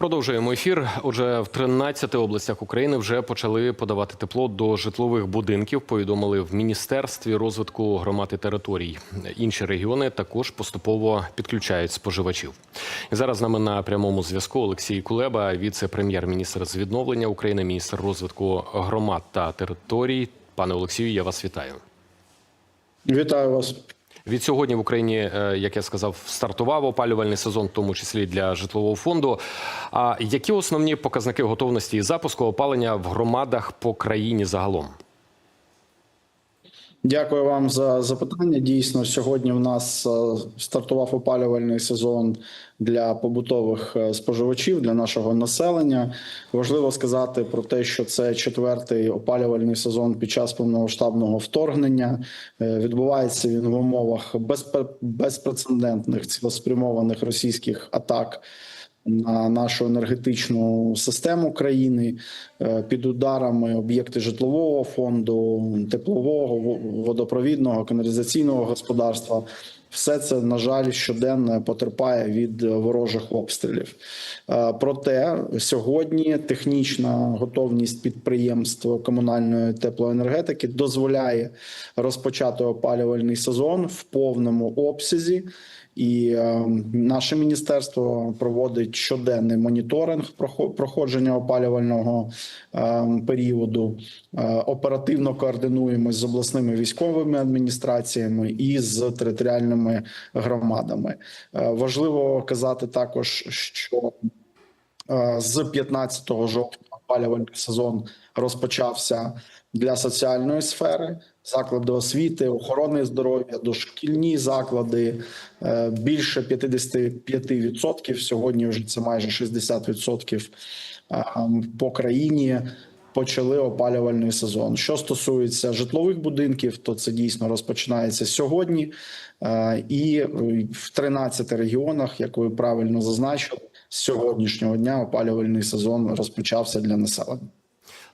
Продовжуємо ефір. Отже, в 13 областях України вже почали подавати тепло до житлових будинків. Повідомили в міністерстві розвитку громад і територій. Інші регіони також поступово підключають споживачів. І зараз з нами на прямому зв'язку Олексій Кулеба, віце-прем'єр-міністр з відновлення України, міністр розвитку громад та територій. Пане Олексію, я вас вітаю. Вітаю вас. Від сьогодні в Україні, е, як я сказав, стартував опалювальний сезон, в тому числі для житлового фонду. А які основні показники готовності і запуску опалення в громадах по країні загалом? Дякую вам за запитання. Дійсно, сьогодні в нас е, стартував опалювальний сезон для побутових е, споживачів для нашого населення. Важливо сказати про те, що це четвертий опалювальний сезон під час повномасштабного вторгнення. Е, Відбувається він в умовах безпрецедентних цілеспрямованих російських атак. На нашу енергетичну систему країни Е, під ударами об'єкти житлового фонду, теплового, водопровідного, каналізаційного господарства. Все це на жаль щоденно потерпає від ворожих обстрілів. Е, Проте сьогодні технічна готовність підприємств комунальної теплоенергетики дозволяє розпочати опалювальний сезон в повному обсязі. І е, наше міністерство проводить щоденний моніторинг проходження опалювального е, періоду. Е, оперативно координуємось з обласними військовими адміністраціями і з територіальними громадами. Е, важливо казати також, що е, з 15 жовтня опалювальний сезон розпочався для соціальної сфери. Заклади освіти, охорони здоров'я, дошкільні заклади е, більше 55%, Сьогодні вже це майже 60% е, по країні почали опалювальний сезон. Що стосується житлових будинків, то це дійсно розпочинається сьогодні, Е, і в 13 регіонах, як ви правильно зазначили, з сьогоднішнього дня опалювальний сезон розпочався для населення.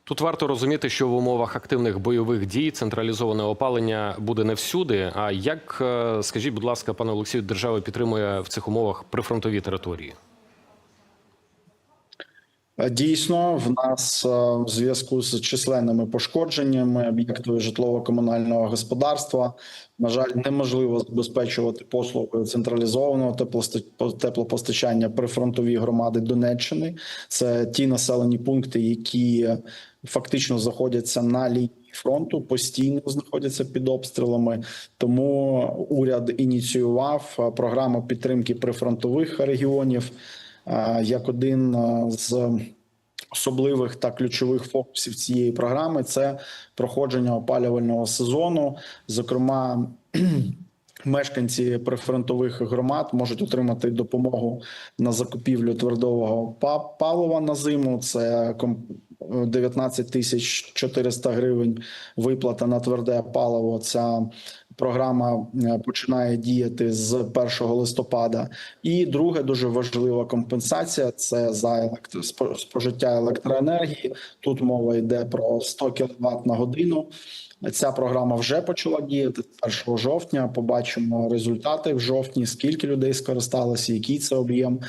Тут варто розуміти, що в умовах активних бойових дій централізоване опалення буде не всюди. А як, е, скажіть, будь ласка, пане Олексію, держава підтримує в цих умовах прифронтові території? Дійсно, в нас е, в зв'язку з численними пошкодженнями об'єктів житлово-комунального господарства, на жаль, неможливо забезпечувати послугою централізованого теплопостачання прифронтові громади Донеччини. Це ті населені пункти, які фактично знаходяться на лінії фронту, постійно знаходяться під обстрілами. Тому уряд ініціював е, програму підтримки прифронтових регіонів як один з особливих та ключових фокусів цієї програми це проходження опалювального сезону. Зокрема, мешканці прифронтових громад можуть отримати допомогу на закупівлю твердого палива на зиму. Це ком- 19 тисяч 400 гривень виплата на тверде паливо. Ця програма е, починає діяти з 1 листопада. І друге дуже важлива компенсація це за електро- спожиття електроенергії. Тут мова йде про 100 кВт на годину. Ця програма вже почала діяти з 1 жовтня. Побачимо результати в жовтні, скільки людей скористалося, який це об'єм.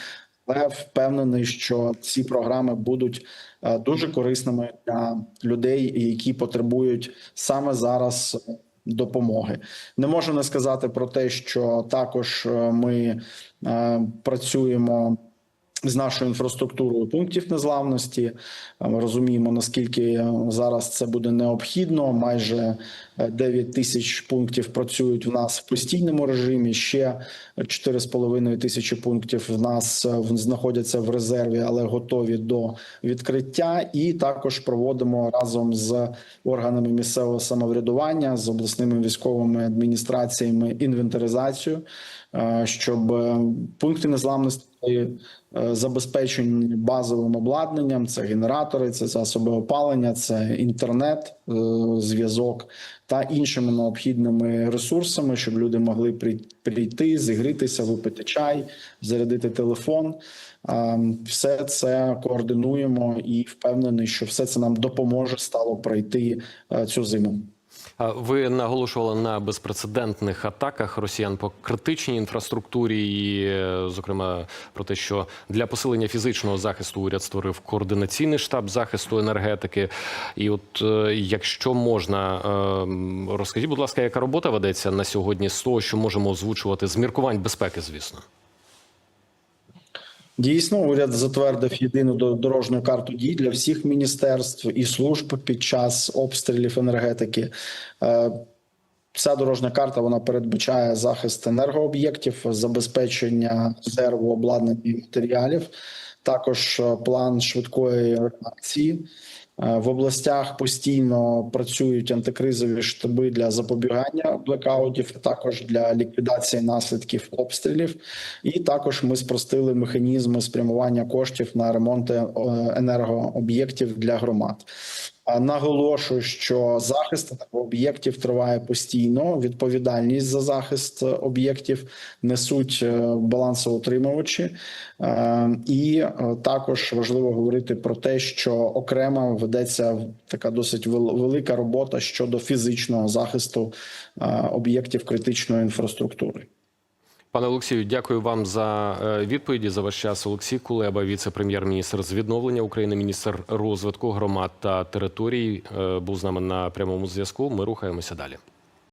Але впевнений, що ці програми будуть е, дуже корисними для людей, які потребують саме зараз допомоги. Не можу не сказати про те, що також е, ми е, працюємо. З нашою інфраструктурою пунктів незламності Е, ми розуміємо наскільки е, зараз це буде необхідно. Майже е, 9 тисяч пунктів працюють в нас в постійному режимі. Ще 4,5 тисячі пунктів в нас е, знаходяться в резерві, але готові до відкриття. І також проводимо разом з органами місцевого самоврядування з обласними військовими адміністраціями інвентаризацію, е, щоб е, пункти незламності е, забезпечені базовим обладнанням. Це генератори, це засоби опалення, це інтернет, е, зв'язок та іншими необхідними ресурсами, щоб люди могли прийти, зігрітися, випити чай, зарядити телефон. Е, Все це координуємо і впевнений, що все це нам допоможе стало пройти е, цю зиму. Ви наголошували на безпрецедентних атаках росіян по критичній інфраструктурі, і, е, зокрема, про те, що для посилення фізичного захисту уряд створив координаційний штаб захисту енергетики. І от, е, якщо можна, е, розкажіть, будь ласка, яка робота ведеться на сьогодні з того, що можемо озвучувати з міркувань безпеки, звісно. Дійсно, уряд затвердив єдину до- дорожню карту дій для всіх міністерств і служб під час обстрілів енергетики. Е, Ця дорожня карта вона передбачає захист енергооб'єктів, забезпечення резерву обладнання і матеріалів, також е, план швидкої реакції. Е, В областях постійно працюють антикризові штаби для запобігання блекаутів, також для ліквідації наслідків обстрілів. І також ми спростили механізми спрямування коштів на ремонти е, енергооб'єктів для громад. Наголошую, що захист енергооб'єктів триває постійно. Відповідальність за захист е, об'єктів несуть е, балансоутримувачі, Е, і також важливо говорити про те, що окремо ведеться така досить велика робота щодо фізичного захисту об'єктів критичної інфраструктури. Пане Олексію, дякую вам за е, відповіді за ваш час. Олексій Кулеба, віце-прем'єр-міністр з відновлення України, міністр розвитку громад та територій, е, був з нами на прямому зв'язку. Ми рухаємося далі.